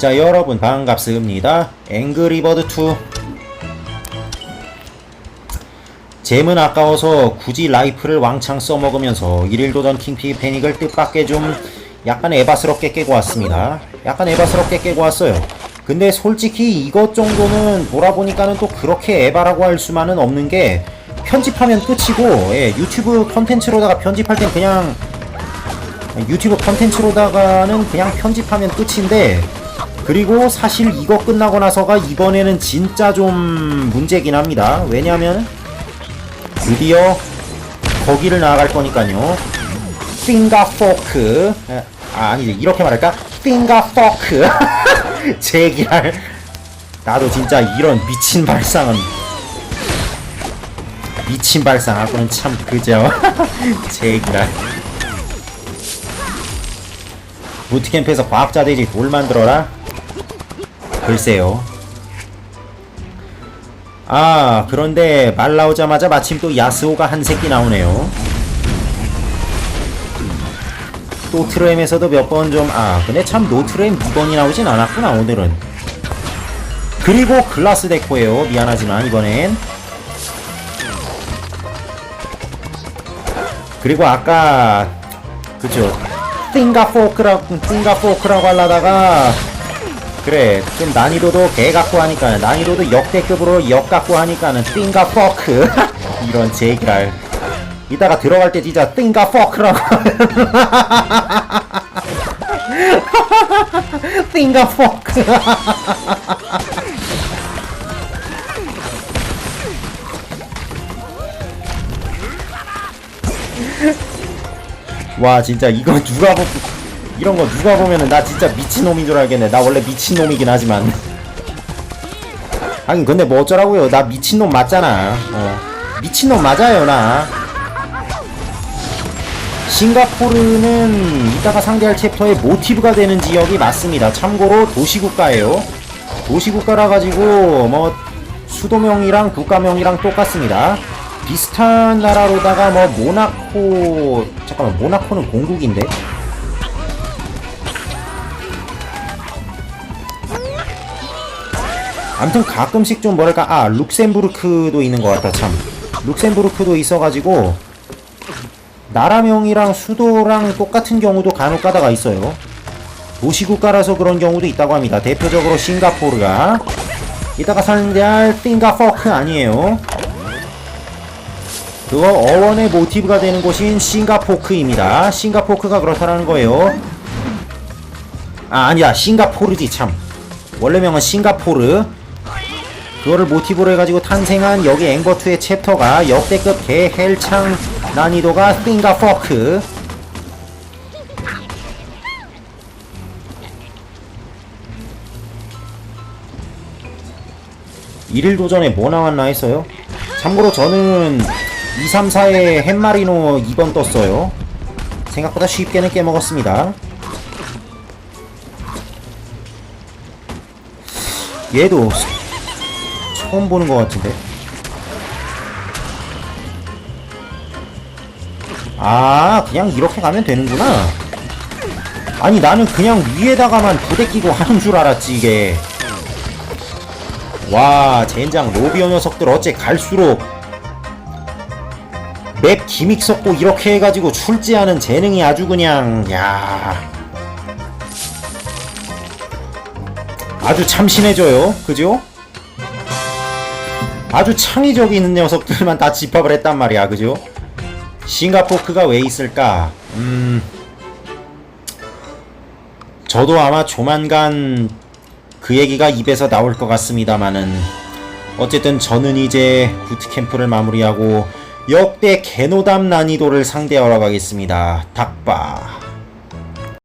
자 여러분 반갑습니다. 앵그리버드2 잼은 아까워서 굳이 라이프를 왕창 써먹으면서 일일 도전 킹피 패닉을 뜻밖의 좀 약간 에바스럽게 깨고 왔습니다. 약간 에바스럽게 깨고 왔어요. 근데 솔직히 이것 정도는 돌아보니까는 또 그렇게 에바라고 할 수만은 없는 게 편집하면 끝이고 예, 유튜브 컨텐츠로다가 편집할 땐 그냥 유튜브 컨텐츠로다가는 그냥 편집하면 끝인데 그리고 사실 이거 끝나고 나서가 이번에는 진짜 좀 문제긴 합니다. 왜냐면 드디어 거기를 나아갈 거니까요. 핑가 포크 아 아니지. 이렇게 말할까? 핑가 포크 제기할 나도 진짜 이런 미친 발상은 미친 발상하고는 참 그죠 제기랄. 부트캠프에서 과학자 되지 뭘 만들어라? 글쎄요. 아, 그런데 말 나오자마자 마침 또 야스오가 한 새끼 나오네요. 또 트램에서도 몇 번 좀, 아, 근데 참 노트램 2번이 나오진 않았구나, 오늘은. 그리고 글라스 데코예요. 미안하지만, 이번엔. 그리고 아까, 그죠. 띵가 포크라고, 띵가 포크라고 하려다가, 그래, 좀 난이도도 개 갖고 하니까, 난이도도 역대급으로 역 갖고 하니까는 띵가포크. 이런 제기랄. 이따가 들어갈 때 진짜 띵가포크라고. 띵가포크. 와 진짜 이거 누가 보 이런 거 누가 보면은 나 진짜 미친놈인 줄 알겠네. 나 원래 미친놈이긴 하지만. 하긴 근데 뭐 어쩌라고요. 나 미친놈 맞잖아. 어. 미친놈 맞아요 나. 싱가포르는 이따가 상대할 챕터의 모티브가 되는 지역이 맞습니다. 참고로 도시국가예요. 도시국가라 가지고 뭐 수도명이랑 국가명이랑 똑같습니다. 비슷한 나라로다가 뭐 모나코 잠깐만 모나코는 공국인데 아무튼 가끔씩 좀 뭐랄까 아 룩셈부르크도 있는 것 같다 참 룩셈부르크도 있어가지고 나라명이랑 수도랑 똑같은 경우도 간혹 가다가 있어요 도시국가라서 그런 경우도 있다고 합니다 대표적으로 싱가포르가 이따가 상대할 싱가포크 아니에요 그거 어원의 모티브가 되는 곳인 싱가포크입니다. 싱가포크가 그렇다라는 거예요. 아, 아니야. 싱가포르지, 참. 원래명은 싱가포르. 그거를 모티브로 해가지고 탄생한 여기 앵버트의 챕터가 역대급 개헬창 난이도가 싱가포크. 일일 도전에 뭐 나왔나 했어요? 참고로 저는 2, 3, 4에 햄마리노 2번 떴어요. 생각보다 쉽게는 깨먹었습니다. 얘도 처음 보는 것 같은데. 아, 그냥 이렇게 가면 되는구나. 아니, 나는 그냥 위에다가만 부대 끼고 하는 줄 알았지, 이게. 와, 젠장, 로비오 녀석들 어째 갈수록 맵 기믹 섞고 이렇게 해가지고 출제하는 재능이 아주 그냥 야 아주 참신해져요 그죠? 아주 창의적이 있는 녀석들만 다 집합을 했단 말이야 그죠? 싱가포크가 왜 있을까? 음 저도 아마 조만간 그 얘기가 입에서 나올 것 같습니다만은 어쨌든 저는 이제 부트캠프를 마무리하고 역대 개노담 난이도를 상대하러 가겠습니다. 닭바.